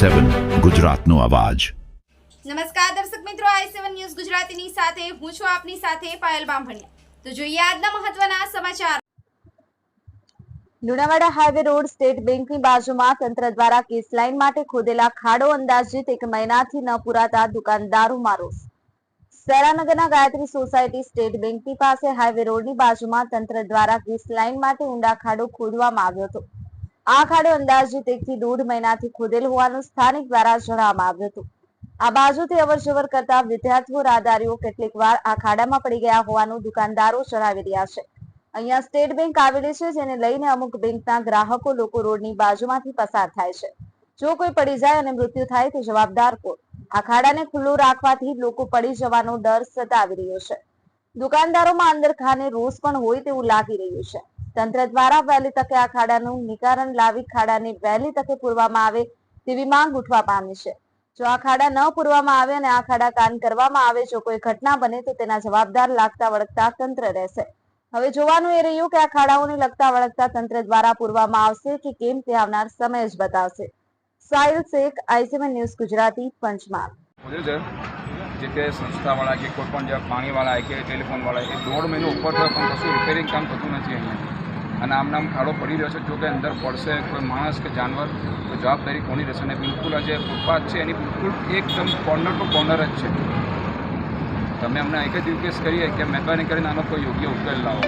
સેવન ગુજરાતનો અવાજ. નમસ્કાર દર્શક મિત્રો આઈ સેવન ન્યૂઝ ગુજરાતીની સાથે હું છું આપની સાથે પાયલ બામભણિયા. તો જોઈએ આજના મહત્વના સમાચાર. લુણાવાડા હાઈવે રોડ સ્ટેટ બેંકની બાજુમાં તંત્ર દ્વારા કેસ લાઇન માટે ખોદેલા ખાડો અંદાજિત એક મહિનાથી ન પુરાતા દુકાનદારોમાં રોષ. સરાનગરના ગાયત્રી સોસાયટી સ્ટેટ બેંકની પાસે હાઈવે રોડની બાજુમાં તંત્ર દ્વારા કેસ લાઈન માટે ઊંડા ખાડો ખોદવામાં આવ્યો હતો. આ ખાડો અંદાજિત એકથી દોઢ મહિનાથી ખોદેલ હોવાનું સ્થાનિક દ્વારા જણાવવામાં આવ્યું હતું. આ બાજુથી અવરજવર કરતા વિદ્યાર્થીઓ, રાહદારીઓ કેટલીક વાર આ ખાડામાં પડી ગયા હોવાનું દુકાનદારો જણાવી રહ્યા છે. અહીંયા સ્ટેટ બેંક આવેલી છે, જેને લઈને અમુક બેંકના ગ્રાહકો લોકો રોડની બાજુમાંથી પસાર થાય છે. જો કોઈ પડી જાય અને મૃત્યુ થાય તો જવાબદાર કોણ? આ ખાડાને ખુલ્લું રાખવાથી લોકો પડી જવાનો ડર સતાવી રહ્યો છે. દુકાનદારોમાં અંદર ખાને રોષ પણ હોય તેવું લાગી રહ્યું છે. તંત્ર દ્વારા વહેલી તકે આ ખાડાનું નિકારણ લાવી ખાડાને વહેલી તકે પૂરવામાં આવે તેવી માંગ ઉઠવા પામી છે. જો આ ખાડા ન પૂરવામાં આવે અને આ ખાડા કાન કરવામાં આવે જો કોઈ ઘટના બને તો તેના જવાબદાર લાગતા વળગતા તંત્ર રહેશે. હવે જોવાનું એ રહ્યું કે આ ખાડાઓને લગતા વળગતા તંત્ર દ્વારા પૂરવામાં આવશે કે કેમ તે આવનાર સમય જ બતાવશે. Sahil Shaikh ICMN news Gujarati, Panchmahal. જે તે સંસ્થાવાળા કે કોઈ પણ જે પાણીવાળા કે ટેલિફોનવાળા એ દોઢ મહિનો ઉપર થયો પણ કશું રિપેરિંગ કામ થતું નથી અહીંયા. અને આમ નામ ખાડો પડી રહ્યો છે. જો કે અંદર પડશે કોઈ માણસ કે જાનવર તો જવાબદારી કોની રહેશે? અને બિલકુલ આ જે ફૂટપાથ છે એની બિલકુલ એકદમ કોર્નર ટુ કોર્નર જ છે. તમે અમને એક જ રિક્વેસ્ટ કરીએ કે મહેરબાની કરીને આનો કોઈ યોગ્ય ઉકેલ લાવો.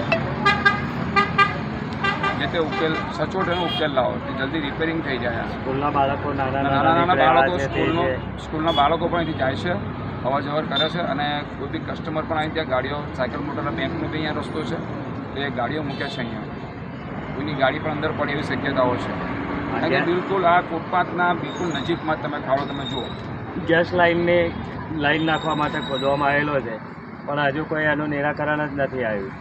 જે તે ઉકેલ સચોટ એનો ઉકેલ લાવો કે જલ્દી રિપેરિંગ થઈ જાય. સ્કૂલના બાળકો નાના નાના નાના બાળકો સ્કૂલનો સ્કૂલના બાળકો પણ અહીંથી જાય છે. અવર જવર કરે છે અને કોઈ બી કસ્ટમર પણ અહીં ત્યાં ગાડીઓ સાયકલ મોટરના બેંકનો બી અહીંયા રસ્તો છે તો એ ગાડીઓ મૂકે છે અહીંયા. કોઈની ગાડી પણ અંદર પડે એવી શક્યતાઓ છે. અને બિલકુલ આ ફૂટપાથના બિલકુલ નજીકમાં જ તમે ખાડો તમે જુઓ. ગેસ લાઇનને લાઈન નાખવા માટે ખોદવામાં આવેલો છે પણ હજુ કોઈ એનું નિરાકરણ જ નથી આવ્યું.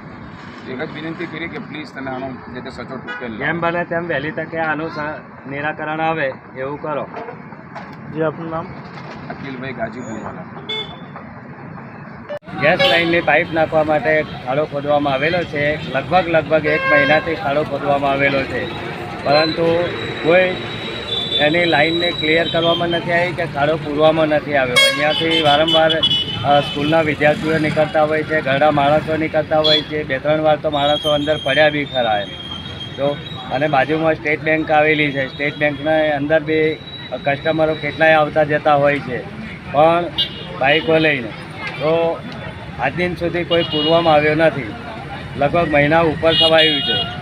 એક જ વિનંતી કરી કે પ્લીઝ તમે આનો જે તે સચોટ ઉકેલ લાવો. જેમ બને તેમ વહેલી તકે આનું સ- નિરાકરણ આવે એવું કરો. જે આપનું નામ? અખિલભાઈ ગાજીપુરવાળા ગેસ લાઈનની પાઇપ નાખવા માટે ખાડો ખોદવામાં આવેલો છે. લગભગ લગભગ એક મહિનાથી ખાડો ખોદવામાં આવેલો છે. પરંતુ કોઈ એની લાઈનને ક્લિયર કરવામાં નથી આવી કે ખાડો પૂરવામાં નથી આવ્યો. અહીંયાથી વારંવાર સ્કૂલના વિદ્યાર્થીઓ નીકળતા હોય છે ઘણા માણસો નીકળતા હોય છે. બે, ત્રણ વાર તો માણસો અંદર પડ્યા બી ખરા. તો અને બાજુમાં સ્ટેટ બેંક આવેલી છે. સ્ટેટ બેંકના અંદર બી કસ્ટમરો કેટલાય આવતા જતા હોય છે, પણ બાઇકો લઈને. તો આજ દિન સુધી કોઈ પૂરવામાં આવ્યો નથી. લગભગ મહિના ઉપર થવાયું છે.